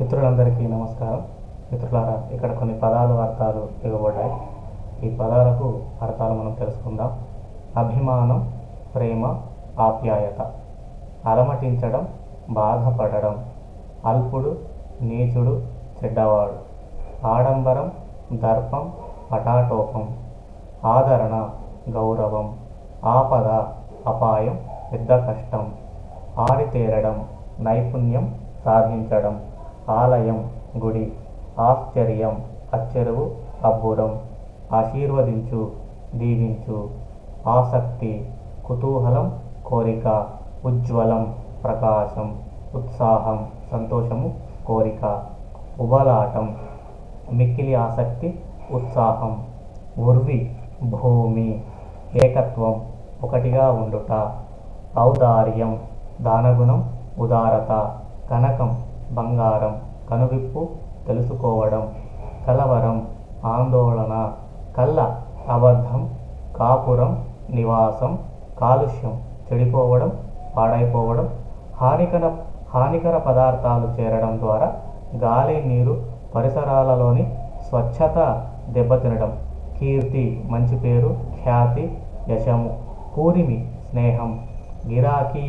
మిత్రులందరికీ నమస్కారం. మిత్రులారా ఇక్కడ కొన్ని పదాలు అర్థాలు ఇవ్వబడ్డాయి. ఈ పదాలకు అర్థాలు మనం తెలుసుకుందాం. అభిమానం ప్రేమ ఆప్యాయత. అలమటించడం బాధపడడం. అల్పుడు నీచుడు చెడ్డవాడు. ఆడంబరం దర్పం పటాటోపం. ఆదరణ గౌరవం. ఆపద అపాయం పెద్ద కష్టం. ఆరితేరడం నైపుణ్యం సాధించడం. ఆలయం గుడి ఆశ్చర్యం అచ్చెరువు అబ్బురం ఆశీర్వదించు దీవించు. ఆసక్తి కుతూహలం కోరిక ఉజ్వలం ప్రకాశం ఉత్సాహం సంతోషము కోరిక. ఉబలాటం మిక్కిలి ఆసక్తి ఉత్సాహం. ఉర్వి భూమి ఏకత్వం ఒకటిగా ఉండుట. ఔదార్యం దానగుణం ఉదారత కనకం. బంగారం కనువిప్పు తెలుసుకోవడం కలవరం ఆందోళన కళ్ళ అబద్ధం కాపురం నివాసం కాలుష్యం చెడిపోవడం పాడైపోవడం హానికర హానికర పదార్థాలు చేరడం ద్వారా గాలి నీరు పరిసరాలలోని స్వచ్ఛత దెబ్బతినడం. కీర్తి మంచి పేరు ఖ్యాతి యశము పూరిమి స్నేహం గిరాకీ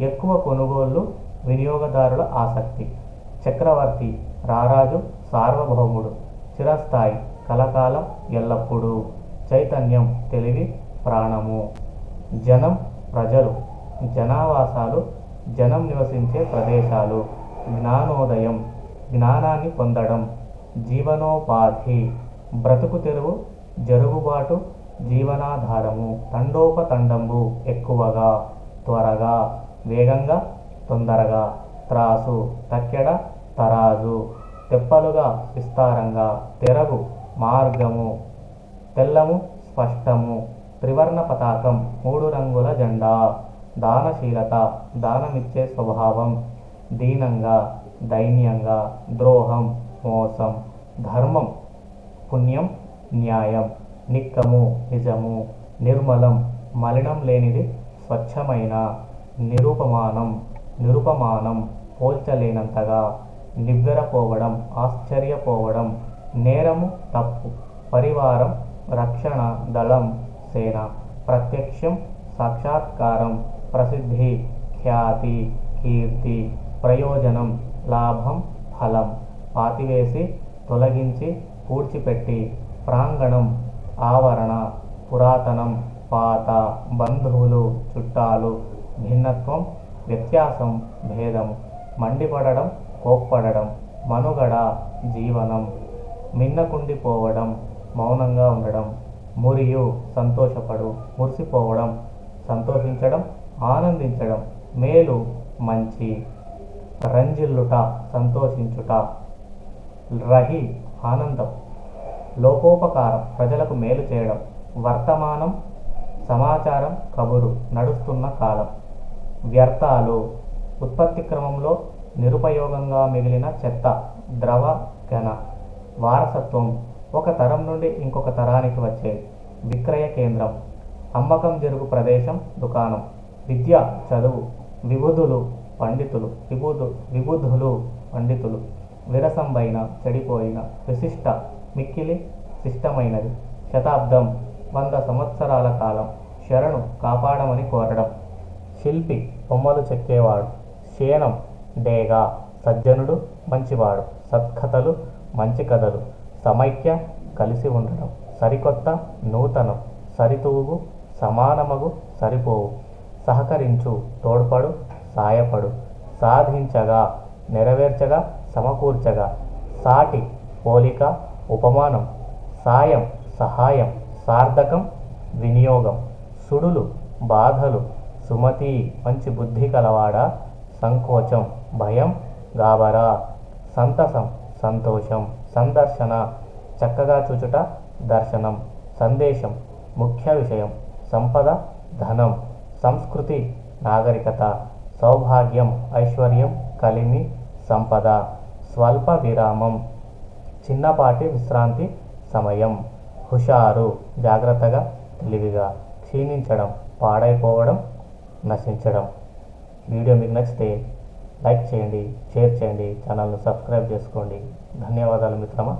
ఎక్కువ కొనుగోళ్ళు వినియోగదారుల ఆసక్తి. చక్రవర్తి రారాజు సార్వభౌముడు చిరస్థాయి కలకాలం ఎల్లప్పుడూ. చైతన్యం తెలివి ప్రాణము. జనం ప్రజలు. జనావాసాలు జనం నివసించే ప్రదేశాలు. జ్ఞానోదయం జ్ఞానాన్ని పొందడం. జీవనోపాధి బ్రతుకు తెరువు జరుగుబాటు జీవనాధారము. తండోపతండంబు ఎక్కువగా త్వరగా వేగంగా తొందరగా త్రాసు తక్కెడ తరాజు తెప్పలుగా విస్తారంగా తెరగు మార్గము తెల్లము స్పష్టము త్రివర్ణ పతాకం మూడు రంగుల జెండా దానశీలత దానమిచ్చే స్వభావం దీనంగా దైన్యంగా ద్రోహం మోసం ధర్మం పుణ్యం న్యాయం నిక్కము నిజము నిర్మలం మలినం లేనిది స్వచ్ఛమైన నిరూపమానం. నిరుపమానం పోల్చలేనంతగా నివ్వెరపోవడం ఆశ్చర్యపోవడం నేరము తప్పు పరివారం రక్షణ దళం సేన ప్రత్యక్షం సాక్షాత్కారం ప్రసిద్ధి ఖ్యాతి కీర్తి ప్రయోజనం లాభం ఫలం పాతివేసి తొలగించి పూడ్చిపెట్టి ప్రాంగణం ఆవరణ పురాతనం పాత బంధువులు చుట్టాలు భిన్నత్వం వ్యత్యాసం భేదం మండిపడడం కోప్పడడం మనుగడ జీవనం మిన్నకుండిపోవడం మౌనంగా ఉండడం మురియు సంతోషపడు మురిసిపోవడం సంతోషించడం ఆనందించడం మేలు మంచి రంజిల్లుట సంతోషించుట రహి ఆనందం లోకోపకారం ప్రజలకు మేలు చేయడం వర్తమానం సమాచారం కబురు నడుస్తున్న కాలం. వ్యర్థాలు ఉత్పత్తి క్రమంలో నిరుపయోగంగా మిగిలిన చెత్త ద్రవ ఘన వారసత్వం ఒక తరం నుండి ఇంకొక తరానికి వచ్చే విక్రయ కేంద్రం అమ్మకం జరుగు ప్రదేశం దుకాణం విద్య చదువు విబుధులు పండితులు విబుధు విబుధులు పండితులు విరసంబైన చెడిపోయిన విశిష్ట మిక్కిలి శిష్టమైనది శతాబ్దం వంద సంవత్సరాల కాలం శరణు కాపాడమని కోరడం. శిల్పి బొమ్మలు చెక్కేవాడు. శేనం డేగా సజ్జనుడు మంచివాడు. సత్కథలు మంచి కథలు. సమైక్య కలిసి ఉండడం సరికొత్త నూతనం. సరితూగు సమానమగు సరిపోవు. సహకరించు తోడ్పడు సాయపడు. సాధించగా నెరవేర్చగా సమకూర్చగా. సాటి పోలిక ఉపమానం. సాయం సహాయం. సార్థకం వినియోగం. సుడులు బాధలు. సుమతి మంచి బుద్ధి కలవాడ? సంకోచం భయం గాబరా సంతసం సంతోషం సందర్శన చక్కగా చూచుట దర్శనం సందేశం ముఖ్య విషయం సంపద ధనం సంస్కృతి నాగరికత సౌభాగ్యం ఐశ్వర్యం కలిమి సంపద స్వల్ప విరామం చిన్నపాటి విశ్రాంతి సమయం హుషారు జాగ్రత్తగా తెలివిగా క్షీణించడం పాడైపోవడం నశించడం. వీడియో మీకు నచ్చితే లైక్ చేయండి షేర్ చేయండి ఛానల్ను సబ్స్క్రైబ్ చేసుకోండి. ధన్యవాదాలు మిత్రమా?